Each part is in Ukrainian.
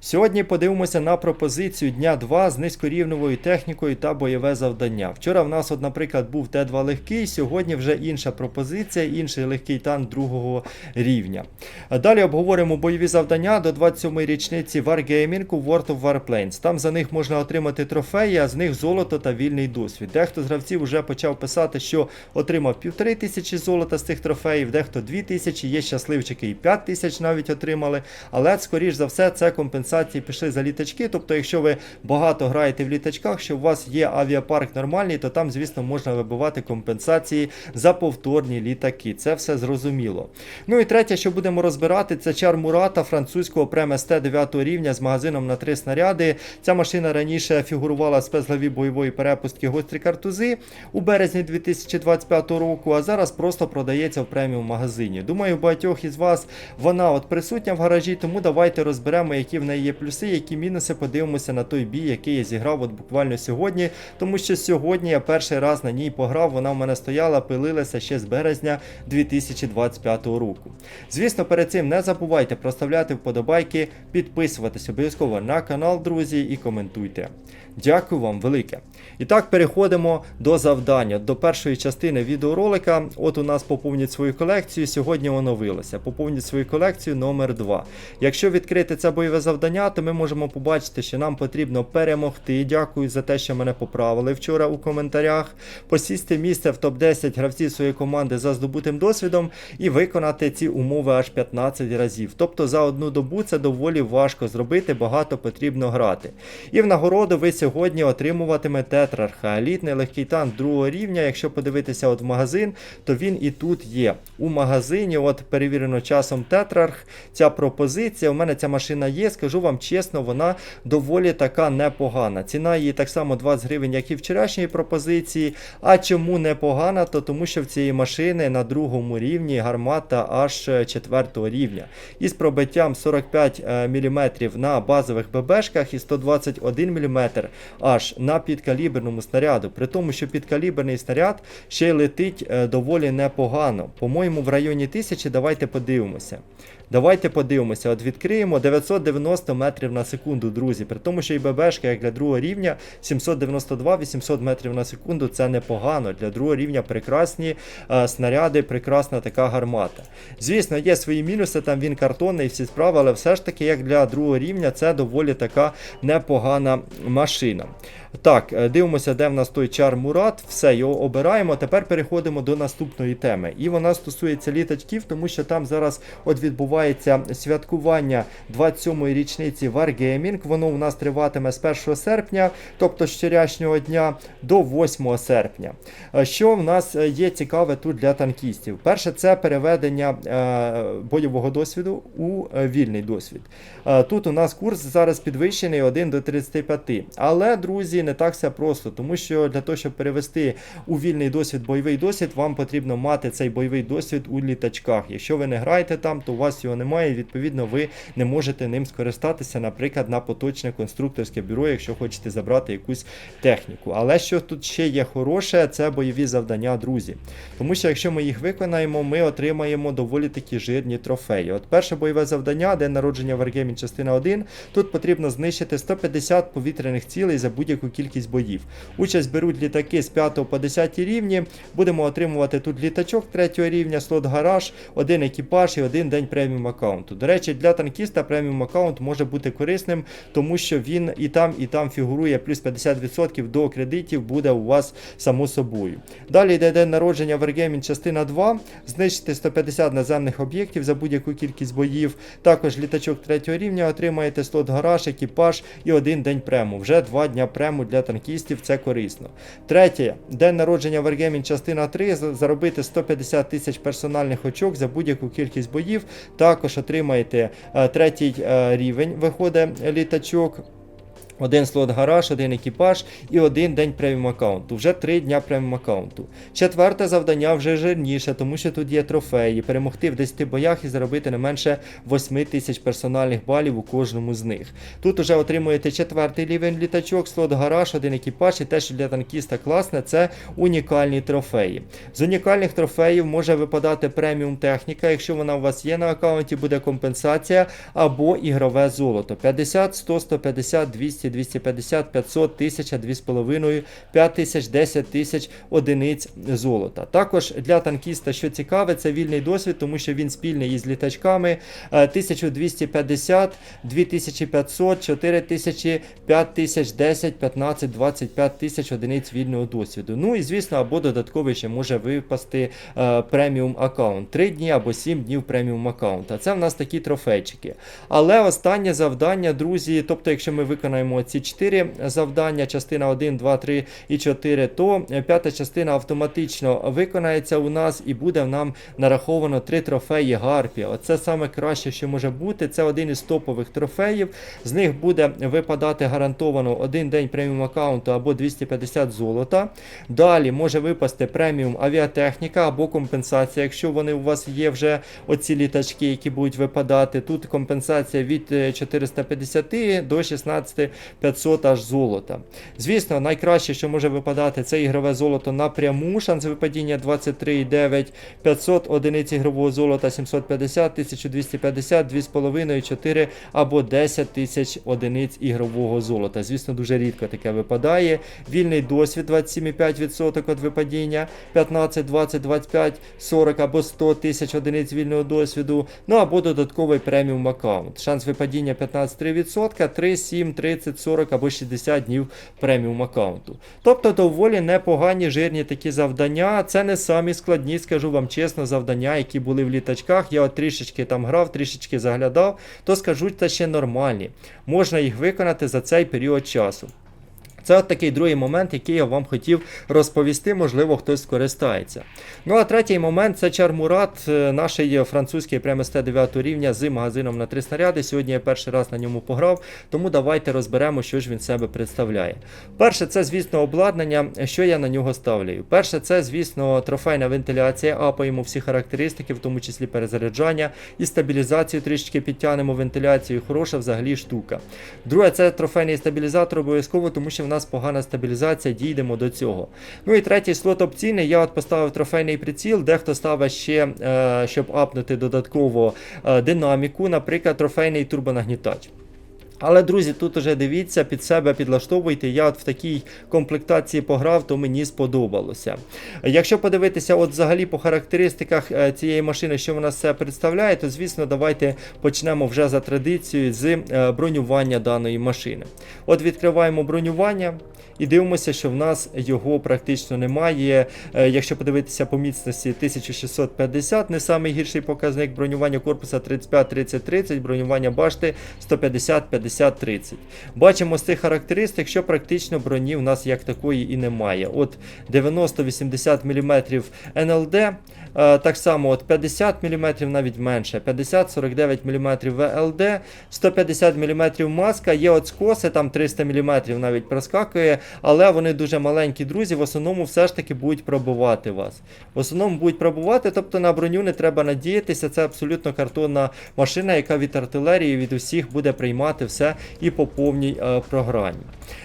Сьогодні подивимося на пропозицію дня 2 з низькорівневою технікою та бойове завдання. Вчора в нас, от, наприклад, був Т2 легкий, сьогодні вже інша пропозиція, інший легкий танк другого рівня. Далі обговоримо бойові завдання до 27-ї річниці Wargaming у World of Warplanes. Там за них можна отримати трофеї, а з них золото та вільний досвід. Дехто з гравців вже почав писати, що отримав півтори тисячі золота з цих трофеїв, дехто дві тисячі, є щасливчики і 5 тисяч навіть отримали. Але, скоріш за все, це компенсації пішли за літачки. Тобто, якщо ви багато граєте в літачках, що у вас є авіапарк нормальний, то там, звісно, можна вибивати компенсації за повторні літаки. Це все зрозуміло. Ну і третє, що будемо розбирати, це чар Мурата французького прем СТ 9 рівня з магазином на три снаряди. Ця машина раніше фігурувала в спецглаві бойової перепустки гострі картузи у березні 2025 року, а зараз просто продається в преміум магазині. Думаю, у багатьох із вас вона от присутня в гаражі, тому давайте розберемо, які в неї є плюси, які мінуси. Подивимося на той бій, який я зіграв от буквально сьогодні. Тому що сьогодні я перший раз на ній пограв. Вона в мене стояла, пилилася ще з березня 2025 року. Звісно, перед цим не забувайте проставляти вподобайки, підписуватись обов'язково на канал, друзі, і коментуйте. Дякую вам велике. І так переходимо до завдання, до першої частини відеоролика. От у нас поповніть свою колекцію. Сьогодні оновилося. Поповніть свою колекцію номер 2 Якщо відкрити це бойове завдання, то ми можемо побачити, що нам потрібно перемогти. Дякую за те, що мене поправили вчора у коментарях. Посісти місце в топ-10 гравців своєї команди за здобутим досвідом і виконати ці умови аж 15 разів. Тобто за одну добу це доволі важко зробити, багато потрібно грати. І в нагороду ви сьогодні отримуватимете тетрарха, елітний легкий танк другого рівня. Якщо подивитися от в магазин, то він і тут є. У магазині, от перевірено часом тетрарх, ця пропозиція. У мене ця машина є. Скажу вам чесно, вона доволі така непогана. Ціна її так само 20 гривень, як і вчорашньої пропозиції. А чому непогана? То тому що в цієї машини на другому рівні гармата аж 4 рівня. Із пробиттям 45 мм на базових ББшках і 121 мм аж на підкаліберному снаряду. При тому, що підкаліберний снаряд ще й летить е, доволі непогано. По-моєму, в районі 1000 давайте подивимося. Давайте подивимося, от відкриємо 990 метрів на секунду, друзі. При тому, що і ББшка, як для другого рівня, 792-800 метрів на секунду це непогано. Для другого рівня прекрасні е, снаряди, прекрасна така гармата. Звісно, є свої мінуси, там він картонний, всі справи, але все ж таки, як для другого рівня, це доволі така непогана машина. Так, е, дивимося, де в нас той чар Мурат. Все, його обираємо. Тепер переходимо до наступної теми. І вона стосується літачків, тому що там зараз от відбувається святкування 27-ї річниці Wargaming. Воно у нас триватиме з 1 серпня, тобто з вчорашнього дня, до 8 серпня. Е, Що в нас е, є цікаве тут для танкістів? Перше, це переведення е, бойового досвіду у вільний досвід. Тут у нас курс зараз підвищений 1 до 35. Але, друзі, не так все просто, тому що для того, щоб перевести у вільний досвід бойовий досвід, вам потрібно мати цей бойовий досвід у літачках. Якщо ви не граєте там, то у вас його немає, і відповідно ви не можете ним скористатися, наприклад, на поточне конструкторське бюро, якщо хочете забрати якусь техніку. Але що тут ще є хороше, це бойові завдання, друзі. Тому що якщо ми їх виконаємо, ми отримаємо доволі такі жирні трофеї. От перше бойове завдання, день народження Wargaming частина 1. Тут потрібно знищити 150 повітряних цілей за будь-яку кількість боїв. Участь беруть літаки з 5 по 10 рівні. Будемо отримувати тут літачок 3 рівня, слот гараж, один екіпаж і один день преміум аккаунту. До речі, для танкіста преміум аккаунт може бути корисним, тому що він і там, і там фігурує плюс 50% до кредитів буде у вас само собою. Далі йде день народження Wargaming частина 2. Знищити 150 наземних об'єктів за будь-яку кількість боїв. Також літачок 3 рівня отримаєте слот гараж, екіпаж і один день прему. Вже два дня прему для танкістів це корисно. Третє, день народження Wargaming частина 3. Заробити 150 тисяч персональних очок за будь-яку кількість боїв. Також отримаєте е, третій е, рівень, виходить літачок. Один слот гараж, один екіпаж і один день преміум аккаунту. Вже три дня преміум аккаунту. Четверте завдання вже жирніше, тому що тут є трофеї. Перемогти в 10 боях і заробити не менше 8 тисяч персональних балів у кожному з них. Тут вже отримуєте четвертий рівень літачок, слот гараж, один екіпаж і те, що для танкіста класне, це унікальні трофеї. З унікальних трофеїв може випадати преміум техніка. Якщо вона у вас є на аккаунті, буде компенсація або ігрове золото. 50, 100, 150, 200, 250, 500, 1000, 2,5, 5 тисяч, 10 тисяч одиниць золота. Також для танкіста, що цікаве, це вільний досвід, тому що він спільний із літачками. Е, 1250, 2500, 4000, 5000, 10, 15, 25 тисяч одиниць вільного досвіду. Ну і звісно, або додатковий ще може випасти е, преміум аккаунт. 3 дні або 7 днів преміум аккаунта. Це в нас такі трофейчики. Але останнє завдання, друзі, тобто, якщо ми виконаємо ці 4 завдання, частина 1, 2, 3 і 4, то е, п'ята частина автоматично виконається у нас і буде нам нараховано 3 трофеї Гарпія. Оце саме краще, що може бути. Це один із топових трофеїв. З них буде випадати гарантовано один день преміум аккаунту або 250 золота. Далі може випасти преміум авіатехніка або компенсація, якщо вони у вас є вже оці літачки, які будуть випадати. Тут компенсація від е, 450 до 16 500 аж золота. Звісно, найкраще, що може випадати, це ігрове золото напряму. Шанс випадіння 23,9, 500 одиниць ігрового золота 750, 1250, 2,5, 4 або 10 тисяч одиниць ігрового золота. Звісно, дуже рідко таке випадає. Вільний досвід 27,5% від випадіння, 15, 20, 25, 40 або 100 тисяч одиниць вільного досвіду. Ну або додатковий преміум аккаунт. Шанс випадіння 15,3%, 3, 7, 30, 40 або 60 днів преміум аккаунту. Тобто доволі непогані жирні такі завдання. Це не самі складні, скажу вам чесно, завдання, які були в літачках. Я от трішечки там грав, трішечки заглядав, то скажу, це ще нормальні. Можна їх виконати за цей період часу. Це от такий другий момент, який я вам хотів розповісти, можливо, хтось скористається. Ну а третій момент це Чармурат, е, наш французький прям ст 9 рівня з магазином на три снаряди. Сьогодні я перший раз на ньому пограв, тому давайте розберемо, що ж він себе представляє. Перше, це, звісно, обладнання, що я на нього ставлю. Перше, це, звісно, трофейна вентиляція, апаємо всі характеристики, в тому числі перезаряджання і стабілізацію трішечки підтягнемо вентиляцію. Хороша взагалі штука. Друге, це трофейний стабілізатор обов'язково, тому що в нас погана стабілізація, дійдемо до цього. Ну і третій слот опційний. Я от поставив трофейний приціл, дехто ставить ще, е, щоб апнути додатково е, динаміку, наприклад, трофейний турбонагнітач. Але, друзі, тут уже дивіться, під себе підлаштовуйте. Я от в такій комплектації пограв, то мені сподобалося. Якщо подивитися, от взагалі по характеристиках е, цієї машини, що вона все представляє, то звісно, давайте почнемо вже за традицією з е, бронювання даної машини. От відкриваємо бронювання. І дивимося, що в нас його практично немає. Е, Якщо подивитися по міцності 1650, не самий гірший показник бронювання корпуса 35-30-30, бронювання башти 150-50-30. Бачимо з цих характеристик, що практично броні в нас як такої і немає. От 90-80 мм НЛД. Е, Так само от 50 мм навіть менше, 50-49 мм ВЛД, 150 мм маска, є от скоси, там 300 мм навіть проскакує, але вони дуже маленькі, друзі, в основному все ж таки будуть пробувати вас. В основному будуть пробувати, тобто на броню не треба надіятися, це абсолютно картонна машина, яка від артилерії, від усіх буде приймати все і по повній е, програмі.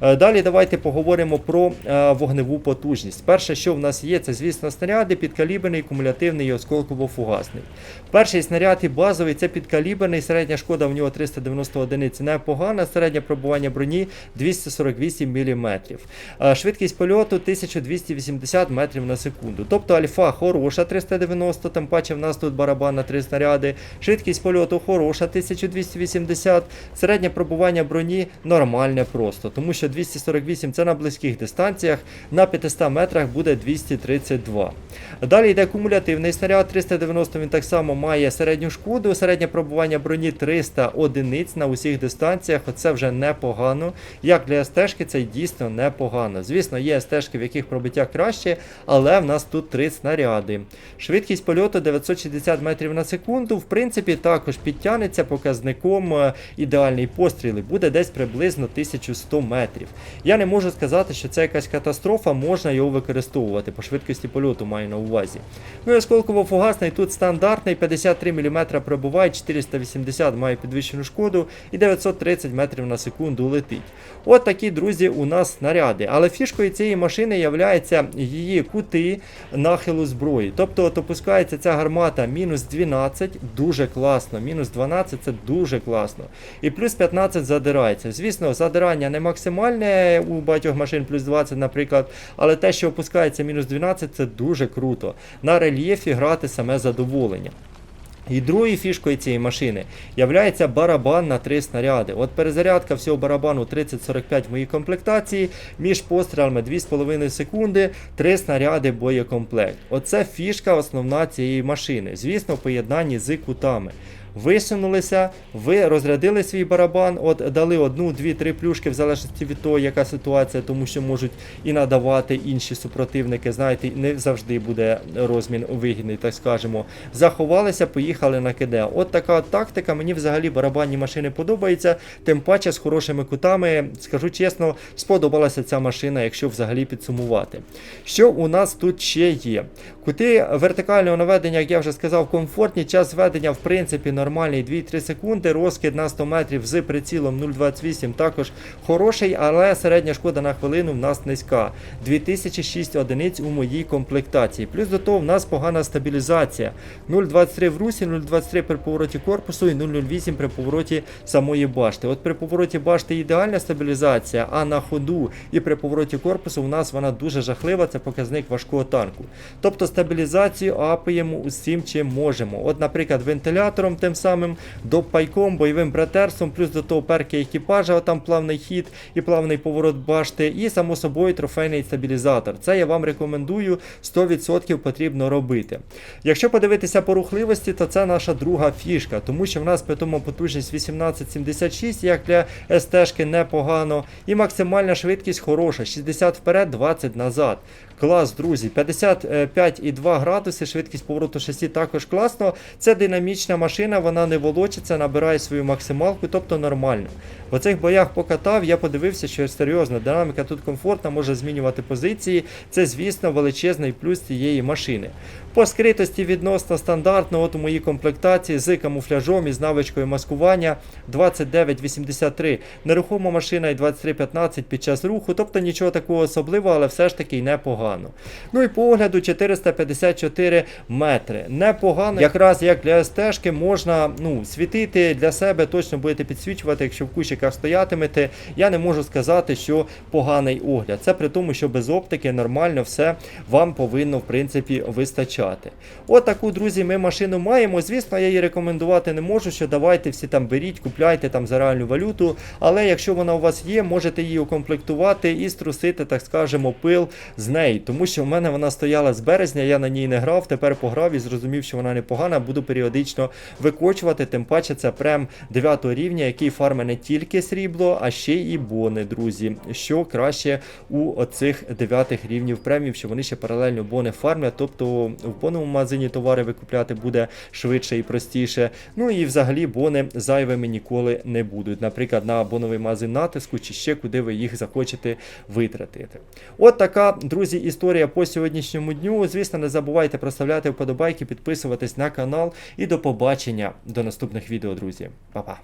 Е, Далі давайте поговоримо про е, вогневу потужність. Перше, що в нас є, це, звісно, снаряди, підкаліберний, кумулятивний і осколково-фугасний. Перший снаряд і базовий це підкаліберний, середня шкода в нього 390 одиниць непогана, середнє пробування броні 248 мм. Швидкість польоту 1280 метрів на секунду. Тобто альфа хороша 390, тим паче в нас тут барабан на 3 снаряди. Швидкість польоту хороша 1280, середнє пробування броні нормальне просто, тому що 248 це на близьких дистанціях, на 500 метрах буде 232. Далі йде кумулятивний снаряд 390 він так само має середню шкоду, середнє пробування броні 300 одиниць на усіх дистанціях. Оце вже непогано. Як для СТ-шки це дійсно непогано. Звісно, є СТ-шки, в яких пробиття краще, але в нас тут три снаряди. Швидкість польоту 960 метрів на секунду. В принципі, також підтягнеться показником е, ідеальний постріл і буде десь приблизно 1100 метрів. Я не можу сказати, що це якась катастрофа, можна його використовувати по швидкості польоту маю на увазі. Ну і осколково-фугасний тут стандартний, 53 мм пробуває, 480 має підвищену шкоду і 930 метрів на секунду летить. От такі, друзі, у нас снаряди. Але фішкою цієї машини є її кути нахилу зброї. Тобто опускається ця гармата мінус 12, дуже класно. Мінус 12 це дуже класно. І плюс 15 задирається. Звісно, задирання не максимальне у багатьох машин, плюс 20, наприклад. Але те, що опускається мінус 12, це дуже круто. На рельєфі грати саме задоволення. І другою фішкою цієї машини є барабан на три снаряди. От перезарядка всього барабану 30-45 в моїй комплектації, між пострілами 2,5 секунди, 3 снаряди боєкомплект. Оце фішка основна цієї машини. Звісно, в поєднанні з кутами. Висунулися, ви розрядили свій барабан, от дали одну, дві, три плюшки, в залежності від того, яка ситуація, тому що можуть і надавати інші супротивники. Знаєте, не завжди буде розмін вигідний, так скажемо. Заховалися, поїхали на КД. От така тактика. Мені взагалі барабанні машини подобаються, тим паче з хорошими кутами. Скажу чесно, сподобалася ця машина, якщо взагалі підсумувати. Що у нас тут ще є? Кути вертикального наведення, як я вже сказав, комфортні. Час ведення, в принципі, нормальний 2-3 секунди. Розкид на 100 метрів з прицілом 0,28 також хороший, але середня шкода на хвилину в нас низька. 2006 одиниць у моїй комплектації. Плюс до того в нас погана стабілізація. 0,23 в русі, 0,23 при повороті корпусу і 0,08 при повороті самої башти. От при повороті башти ідеальна стабілізація, а на ходу і при повороті корпусу в нас вона дуже жахлива, це показник важкого танку. Тобто стабілізацію апаємо усім, чим можемо. От, наприклад, вентилятором тим самим допайком, бойовим братерством, плюс до того перки екіпажа, там плавний хід і плавний поворот башти, і само собою трофейний стабілізатор. Це я вам рекомендую 100% потрібно робити. Якщо подивитися по рухливості, то це наша друга фішка, тому що в нас питома потужність 1876, як для СТ-шки непогано, і максимальна швидкість хороша, 60 вперед, 20 назад. Клас, друзі, 55,2 градуси, швидкість повороту шасі також класно. Це динамічна машина, вона не волочиться, набирає свою максималку, тобто нормально. В оцих боях покатав, я подивився, що серйозно, динаміка тут комфортна, може змінювати позиції. Це, звісно, величезний плюс цієї машини. По скритості відносно стандартно, от у моїй комплектації з камуфляжом і з навичкою маскування 2983. Нерухома машина і 2315 під час руху, тобто нічого такого особливого, але все ж таки й непогано. Ну і по огляду 454 метри. Непогано, якраз як для СТ-шки можна ну, світити для себе, точно будете підсвічувати, якщо в кущиках стоятимете. Я не можу сказати, що поганий огляд. Це при тому, що без оптики нормально все вам повинно в принципі вистачати. От таку, друзі, ми машину маємо. Звісно, я її рекомендувати не можу, що давайте всі там беріть, купляйте там за реальну валюту. Але якщо вона у вас є, можете її укомплектувати і струсити, так скажемо, пил з неї. Тому що в мене вона стояла з березня, я на ній не грав, тепер пограв і зрозумів, що вона непогана, буду періодично викочувати. Тим паче це прем 9 рівня, який фарме не тільки срібло, а ще і бони, друзі. Що краще у оцих 9 рівнів премів, що вони ще паралельно бони фармлять, тобто в боновому магазині товари викупляти буде швидше і простіше. Ну і взагалі бони зайвими ніколи не будуть. Наприклад, на боновий магазин натиску чи ще куди ви їх захочете витратити. От така, друзі, історія по сьогоднішньому дню. Звісно, не забувайте проставляти вподобайки, підписуватись на канал і до побачення до наступних відео, друзі. Па-па.